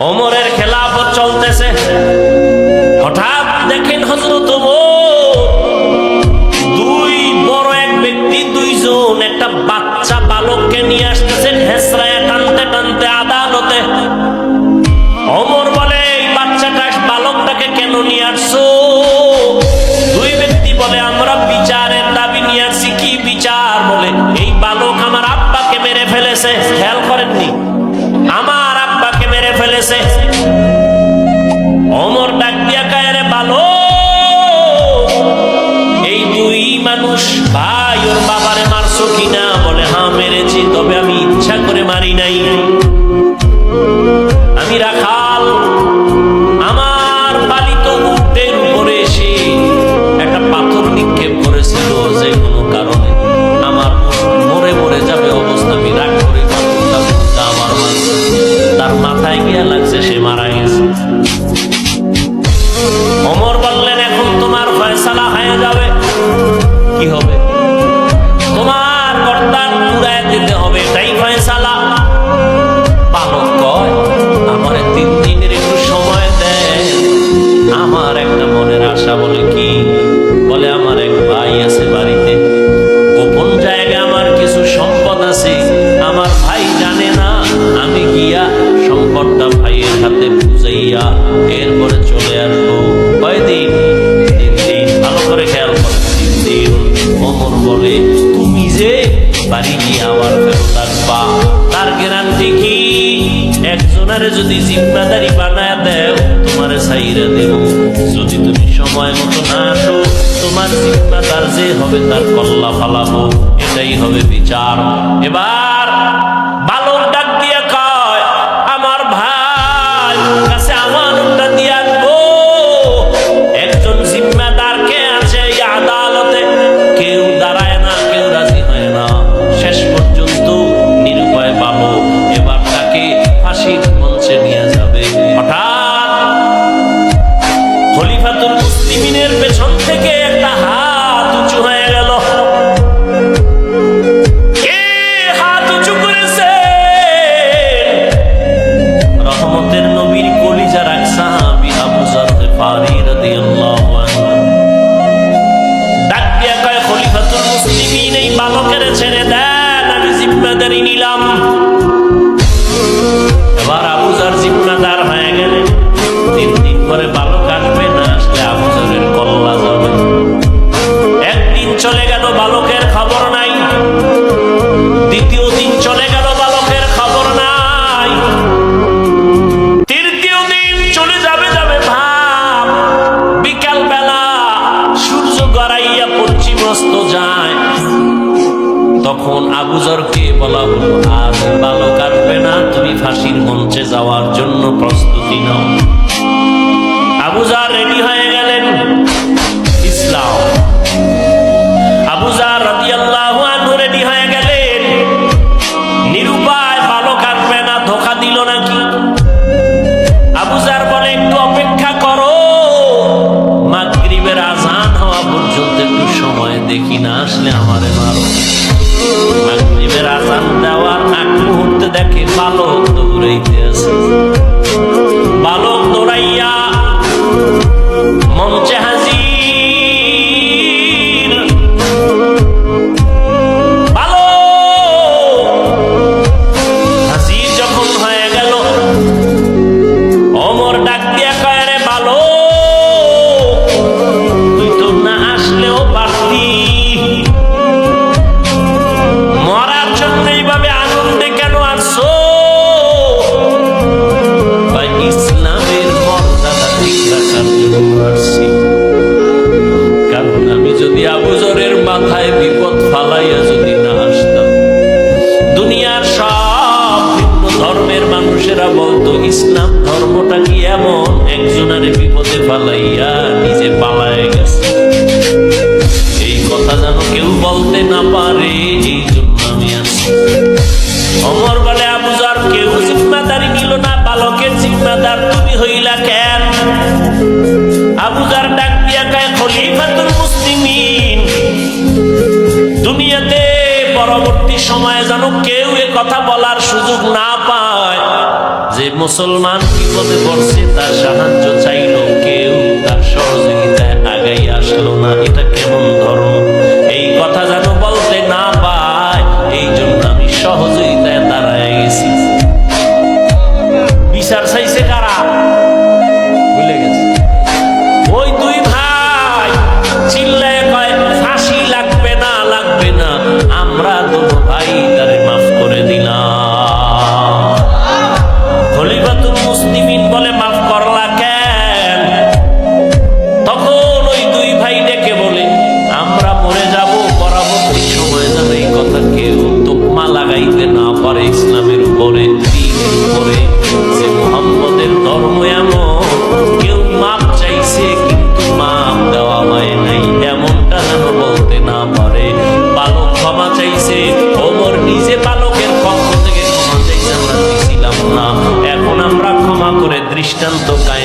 অমরের খেলাফত চলতেছে। হঠাৎ দেখেন হজরত bonito. ঘরে যদি জিম্মাদারি বানায় দেও, তোমারে সাইরা দেব। যদি তুমি সময় মতো না আসো, তোমার জিম্মাদার যে হবে তার কল্লা ফালাবো এটাই হবে বিচার। এবার দিনের পেছন তখন আবুজরকে বলা হলো, আজ ভালো কাটবে না, তুমি ফাঁসির মঞ্চে যাওয়ার জন্য প্রস্তুতি নাও। আবুজার রেডি হয়ে গেলেন ইসলাম। আবুজার রাতি আল্লাহ রেডি হয়ে গেলেন। নিরুপায় ভালো কাটবে না, ধোকা দিল নাকি? আবুজার বলে, একটু অপেক্ষা করো, মাগরিবের আজান হওয়া পর্যন্ত একটু সময় দেখি না, আসলে আমার মারো। ধর্মের মানুষেরা বলতো, ইসলাম ধর্মটা কি এমন? একজনের বিপদে পালাইয়া নিজে পালায় গেছে। এই কথা যেন কেউ বলতে না পারে, এই জন্য আমি আছি। অমর বলে আবুজার কেউ জিম্মাদারি নিল না, বালকের জিম্মাদার তুমি হইলা কেন? আবুজার ডাক দিয়া গায়ে খলিফা তুমি পরবর্তী সময়ে যেন কেউ এ কথা বলার সুযোগ না পায়। যে মুসলমান বিপদে পড়ছে তার সাহায্য চাই দৃষ্টান্ত কায়েম